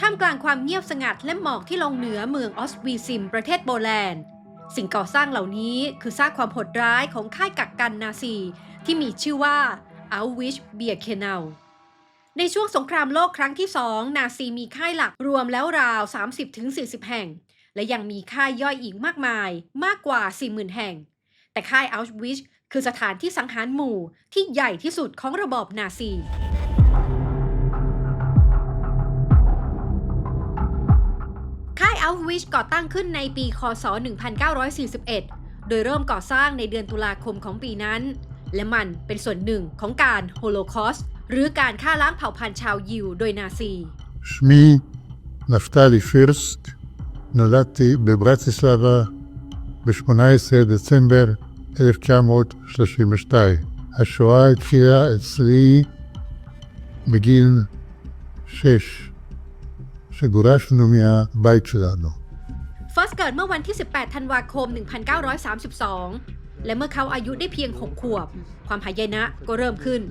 ท่ามกลางความเงียบสงัดและหมอกที่ลงเหนือเมืองออสวีซิม ประเทศโปแลนด์ สิ่งก่อสร้างเหล่านี้คือซากความโหดร้ายของค่ายกักกันนาซี ที่มีชื่อว่าอัลวิชเบียเคเนลในช่วงสงครามโลกครั้งที่สองนาซีมีค่ายหลักรวมแล้วราว 30-40 แห่ง และยังมีค่ายย่อยอีกมากมายมากกว่า 40,000 แห่ง แต่ค่ายอัลวิชคือสถานที่สังหารหมู่ที่ใหญ่ที่สุดของระบอบนาซี Out w i c h ก่อตั้งขึ้นในปี คศ 1941 โดยเริ่มก่อสร้างในเดือนตุลาคมของปีนั้น และมันเป็นส่วนหนึ่งของการโฮโลคอสหรือการฆ่าล้างเผ่าพันธุ์ชาวยิวโดยนาซี Шми Нафтали Фирск نولدتي ببراتسلافا ب 18 ديسمبر 1932 الشواهد فيها اصلي بجيل شش שגורשנו מהבית שלנו. เฟิร์สเกิดเมื่อวันที่ 18 ธันวาคม 1932 และเมื่อเขาอายุได้เพียง 6 ขวบ ความหายนะก็เริ่มขึ้น